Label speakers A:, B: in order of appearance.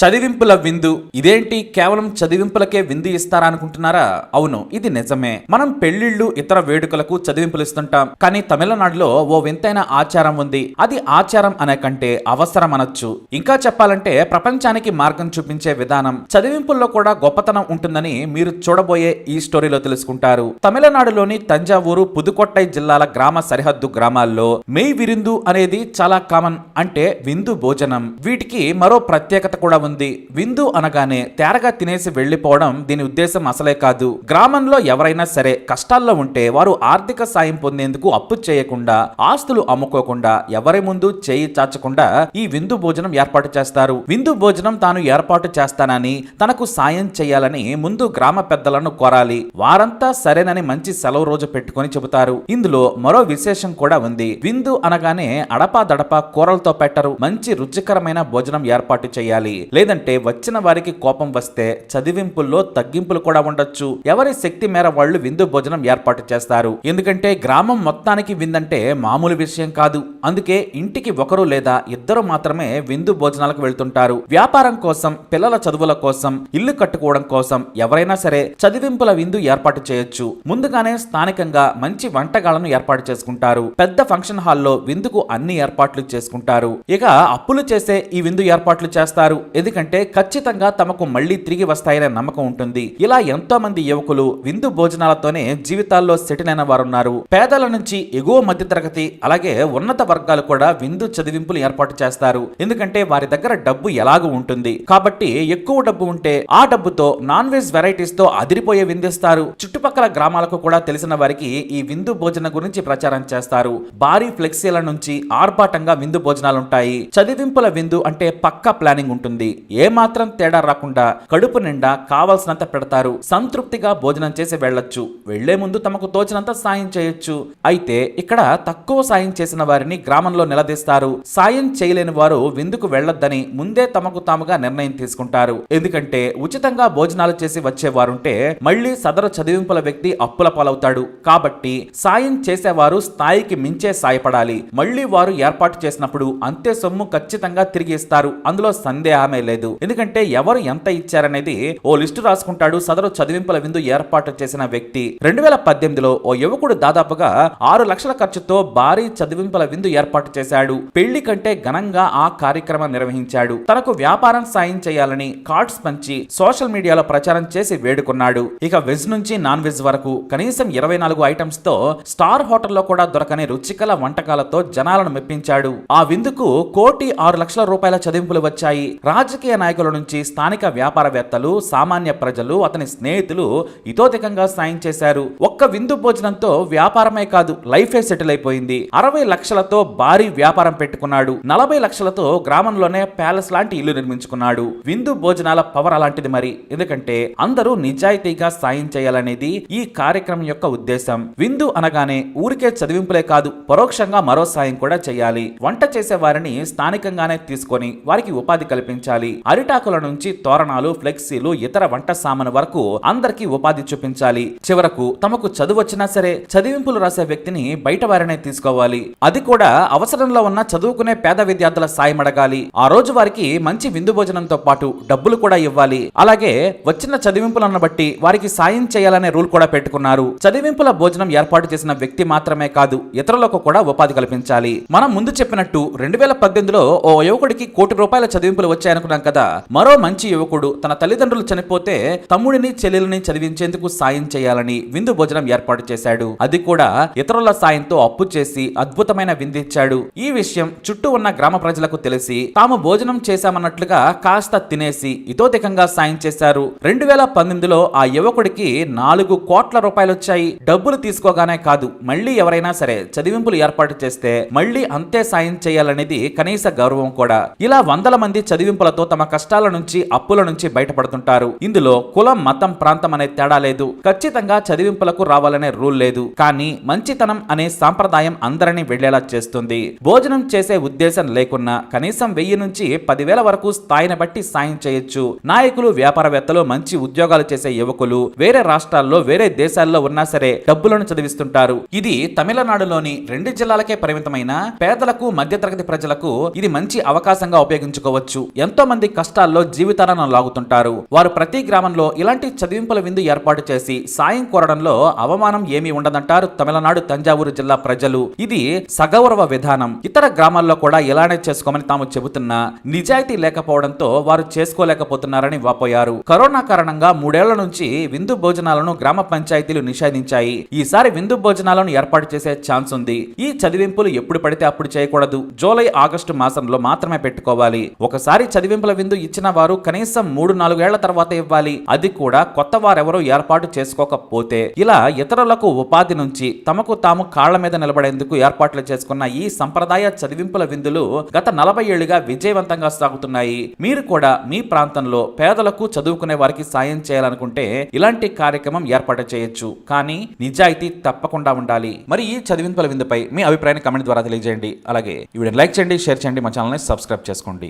A: చదివింపుల విందు. ఇదేంటి? కేవలం చదివింపులకే విందు ఇస్తారా అనుకుంటున్నారా? అవును ఇది నిజమే. మనం పెళ్ళిళ్ళు ఇతర వేడుకలకు చదివింపులు ఇస్తుంటాం. కానీ తమిళనాడులో ఓ వింతైన ఆచారం ఉంది. అది ఆచారం అనే కంటే అవసరం అనొచ్చు. ఇంకా చెప్పాలంటే ప్రపంచానికి మార్గం చూపించే విధానం. చదివింపుల్లో కూడా గొప్పతనం ఉంటుందని మీరు చూడబోయే ఈ స్టోరీలో తెలుసుకుంటారు. తమిళనాడులోని తంజావూరు పుదుకొట్టై జిల్లాల గ్రామ సరిహద్దు గ్రామాల్లో మెయ్ విరిందు అనేది చాలా కామన్ అంటే విందు భోజనం. వీటికి మరో ప్రత్యేకత కూడా ఉంది. విందు అనగానే తేరగా తినేసి వెళ్ళిపోవడం దీని ఉద్దేశం అసలే కాదు. గ్రామంలో ఎవరైనా సరే కష్టాల్లో ఉంటే వారు ఆర్థిక సాయం పొందేందుకు అప్పు చేయకుండా ఆస్తులు అమ్ముకోకుండా ఎవరి ముందు చేయి చాచకుండా ఈ విందు భోజనం ఏర్పాటు చేస్తారు. విందు భోజనం తాను ఏర్పాటు చేస్తానని తనకు సాయం చేయాలని ముందు గ్రామ పెద్దలను కోరాలి. వారంతా సరేనని మంచి సెలవు రోజు పెట్టుకొని చెబుతారు. ఇందులో మరో విశేషం కూడా ఉంది. విందు అనగానే అడపా దడపా కూరలతో పెట్టరు. మంచి రుచికరమైన భోజనం ఏర్పాటు చేయాలి. లేదంటే వచ్చిన వారికి కోపం వస్తే చదివింపుల్లో తగ్గింపులు కూడా ఉండొచ్చు. ఎవరి శక్తి మేర వాళ్ళు విందు భోజనం ఏర్పాటు చేస్తారు. ఎందుకంటే గ్రామం మొత్తానికి విందంటే మామూలు విషయం కాదు. అందుకే ఇంటికి ఒకరు లేదా ఇద్దరు మాత్రమే విందు భోజనాలకు వెళ్తుంటారు. వ్యాపారం కోసం పిల్లల చదువుల కోసం ఇల్లు కట్టుకోవడం కోసం ఎవరైనా సరే చదివింపుల విందు ఏర్పాటు చేయొచ్చు. ముందుగానే స్థానికంగా మంచి వంటకాలను ఏర్పాటు చేసుకుంటారు. పెద్ద ఫంక్షన్ హాల్లో విందుకు అన్ని ఏర్పాట్లు చేసుకుంటారు. ఇక అప్పులు చేసే ఈ విందు ఏర్పాట్లు చేస్తారు. ఎందుకంటే ఎందుకంటే ఖచ్చితంగా తమకు మళ్ళీ తిరిగి వస్తాయనే నమ్మకం ఉంటుంది. ఇలా ఎంతో మంది యువకులు విందు భోజనాలతోనే జీవితాల్లో సెటిల్ అయిన వారు ఉన్నారు పేదల నుంచి ఎగువ మధ్య తరగతి అలాగే ఉన్నత వర్గాలు కూడా విందు చదివింపులు ఏర్పాటు చేస్తారు. ఎందుకంటే వారి దగ్గర డబ్బు ఎలాగూ ఉంటుంది. కాబట్టి ఎక్కువ డబ్బు ఉంటే ఆ డబ్బుతో నాన్ వెజ్ వెరైటీస్తో అదిరిపోయే విందిస్తారు. చుట్టుపక్కల గ్రామాలకు కూడా తెలిసిన వారికి ఈ విందు భోజన గురించి ప్రచారం చేస్తారు. భారీ ఫ్లెక్సీల నుంచి ఆర్భాటంగా విందు భోజనాలుంటాయి. చదివింపుల విందు అంటే పక్కా ప్లానింగ్ ఉంటుంది. ఏ మాత్రం తేడా రాకుండా కడుపు నిండా కావాల్సినంత పెడతారు. సంతృప్తిగా భోజనం చేసి వెళ్ళొచ్చు వెళ్ళే ముందు తమకు తోచినంత సాయం చేయొచ్చు. అయితే ఇక్కడ తక్కువ సాయం చేసిన వారిని గ్రామంలో నిలదీస్తారు. సాయం చేయలేని వారు విందుకు వెళ్ళొద్దని ముందే తమకు తాముగా నిర్ణయం తీసుకుంటారు. ఎందుకంటే ఉచితంగా భోజనాలు చేసి వచ్చేవారుంటే మళ్ళీ సదరు చదివింపుల వ్యక్తి అప్పుల పాలవుతాడు. కాబట్టి సాయం చేసేవారు స్థాయికి మించే సాయపడాలి. మళ్ళీ వారు ఏర్పాటు చేసినప్పుడు అంతే సొమ్ము ఖచ్చితంగా తిరిగి ఇస్తారు. అందులో సందేహమే లేదు. ఎందుకంటే ఎవరు ఎంత ఇచ్చారనేది ఓ లిస్టు రాసుకుంటాడు సదరు చదివింపుల విందు ఏర్పాటు చేసిన వ్యక్తి. రెండు వేల పద్దెనిమిదిలో ఓ యువకుడు దాదాపుగా ఆరు లక్షల ఖర్చుతో భారీ చదివింపుల విందు ఏర్పాటు చేశాడు. పెళ్ళి కంటే ఘనంగా ఆ కార్యక్రమం నిర్వహించాడు. తనకు వ్యాపారం సాయం చేయాలని కార్డ్స్ పంచి సోషల్ మీడియాలో ప్రచారం చేసి వేడుకున్నాడు. ఇక వెజ్ నుంచి నాన్ వెజ్ వరకు కనీసం ఇరవై నాలుగు ఐటమ్స్తో స్టార్ హోటల్లో కూడా దొరకని రుచికల వంటకాలతో జనాలను మెప్పించాడు. ఆ విందుకు కోటి ఆరు లక్షల రూపాయల చదింపులు వచ్చాయి. రాజకీయ నాయకుల నుంచి స్థానిక వ్యాపారవేత్తలు సామాన్య ప్రజలు అతని స్నేహితులు ఇతోధికంగా సాయం చేశారు. ఒక్క విందు భోజనంతో వ్యాపారమే కాదు లైఫే సెటిల్ అయిపోయింది. అరవై లక్షలతో భారీ వ్యాపారం పెట్టుకున్నాడు. నలభై లక్షలతో గ్రామంలోనే ప్యాలెస్ లాంటి ఇల్లు నిర్మించుకున్నాడు. విందు భోజనాల పవర్ అలాంటిది మరి. ఎందుకంటే అందరూ నిజాయితీగా సాయం చేయాలనేది ఈ కార్యక్రమం యొక్క ఉద్దేశం. విందు అనగానే ఊరికే చదివింపులే కాదు పరోక్షంగా మరో సాయం కూడా చేయాలి. వంట చేసే వారిని స్థానికంగానే తీసుకొని వారికి ఉపాధి కల్పించాలి. అరిటాకుల నుంచి తోరణాలు ఫ్లెక్సీలు ఇతర వంట సామాను వరకు అందరికీ ఉపాధి చూపించాలి. చివరకు తమకు చదువు వచ్చినా సరే చదివింపులు రాసే వ్యక్తిని బయట వారినే తీసుకోవాలి. అది కూడా అవసరంలో ఉన్న చదువుకునే పేద విద్యార్థుల సాయం అడగాలి. ఆ రోజు వారికి మంచి విందు భోజనంతో పాటు డబ్బులు కూడా ఇవ్వాలి. అలాగే వచ్చిన చదివింపులను బట్టి వారికి సాయం చేయాలనే రూల్ కూడా పెట్టుకున్నారు. చదివింపుల భోజనం ఏర్పాటు చేసిన వ్యక్తి మాత్రమే కాదు ఇతరులకు కూడా ఉపాధి కల్పించాలి. మనం ముందు చెప్పినట్టు రెండు వేల పద్దెనిమిదిలో ఓ యువకుడికి కోటి రూపాయల చదివింపులు వచ్చాయనుకున్న కదా. మరో మంచి యువకుడు తన తల్లిదండ్రులు చనిపోతే తమ్ముడిని చెల్లెలిని చదివించేందుకు సాయం చేయాలని విందు భోజనం ఏర్పాటు చేశాడు. అది కూడా ఇతరుల సాయంతో అప్పు చేసి అద్భుతమైన విందిచ్చాడు ఈ విషయం చుట్టూ ఉన్న గ్రామ ప్రజలకు తెలిసి తాము భోజనం చేశామన్నట్లుగా కాస్త తినేసి ఇతోధికంగా సాయం చేశారు. రెండు వేల పంతొమ్మిదిలో ఆ యువకుడికి నాలుగు కోట్ల రూపాయలు వచ్చాయి డబ్బులు తీసుకోగానే కాదు మళ్ళీ ఎవరైనా సరే చదివింపులు ఏర్పాటు చేస్తే మళ్ళీ అంతే సాయం చేయాలనేది కనీస గౌరవం కూడా. ఇలా వందల మంది చదివింపులతో తమ కష్టాల నుంచి అప్పుల నుంచి బయటపడుతుంటారు. ఇందులో కులం మతం ప్రాంతం అనే తేడా లేదు. ఖచ్చితంగా చదివింపులకు రావాలనే రూల్ లేదు. కానీ మంచితనం అనే సాంప్రదాయం అందరినీ వెళ్ళేలా చేస్తుంది. భోజనం చేసే ఉద్దేశం లేకున్నా కనీసం వెయ్యి నుంచి పదివేల వరకు స్థాయిని బట్టి సాయం చేయొచ్చు. నాయకులు వ్యాపారవేత్తలు మంచి ఉద్యోగాలు చేసే యువకులు వేరే రాష్ట్రాల్లో వేరే దేశాల్లో ఉన్నా సరే డబ్బులను చదివిస్తుంటారు. ఇది తమిళనాడులోని రెండు జిల్లాలకే పరిమితమైన పేదలకు మధ్యతరగతి ప్రజలకు ఇది మంచి అవకాశంగా ఉపయోగించుకోవచ్చు. ఎంతో మంది కష్టాల్లో జీవితాలను లాగుతుంటారు. వారు ప్రతి గ్రామంలో ఇలాంటి చదివింపుల విందు ఏర్పాటు చేసి సాయం కోరడంలో అవమానం ఏమీ ఉండదంటారు తమిళనాడు తంజావూరు జిల్లా ప్రజలు. ఇది సగౌరవ విధానం. ఇతర గ్రామాల్లో కూడా ఇలానే చేసుకోమని తాము చెబుతున్నా. నిజాయితీ లేకపోవడంతో వారు చేసుకోలేకపోతున్నారని వాపోయారు. కరోనా కారణంగా మూడేళ్ళ నుంచి విందు భోజనాలను గ్రామ పంచాయతీలు నిషేధించాయి. ఈసారి విందు భోజనాలను ఏర్పాటు చేసే ఛాన్స్ ఉంది. ఈ చదివింపులు ఎప్పుడు పడితే అప్పుడు చేయకూడదు. జూలై ఆగస్టు మాసంలో మాత్రమే పెట్టుకోవాలి. ఒకసారి చెల్లింపుల విందు ఇచ్చిన వారు కనీసం మూడు నాలుగేళ్ళ తర్వాత ఇవ్వాలి. అది కూడా కొత్త వారెవరూ ఏర్పాటు చేసుకోకపోతే ఇలా ఇతరులకు ఉపాధి నుంచి తమకు తాము కాళ్ళ మీద నిలబడేందుకు ఏర్పాట్లు చేసుకున్న ఈ సంప్రదాయ చదివింపుల విందులు గత నలభై ఏళ్ళుగా విజయవంతంగా సాగుతున్నాయి. మీరు కూడా మీ ప్రాంతంలో పేదలకు చదువుకునే వారికి సాయం చేయాలనుకుంటే ఇలాంటి కార్యక్రమం ఏర్పాటు చేయొచ్చు. కానీ నిజాయితీ తప్పకుండా ఉండాలి. మరి ఈ చదివింపుల విందుపై మీ అభిప్రాయాన్ని కమెంట్ ద్వారా తెలియజేయండి. అలాగే ఈ లైక్ చేయండి షేర్ చేయండి మా ఛానల్ని సబ్స్క్రైబ్ చేసుకోండి.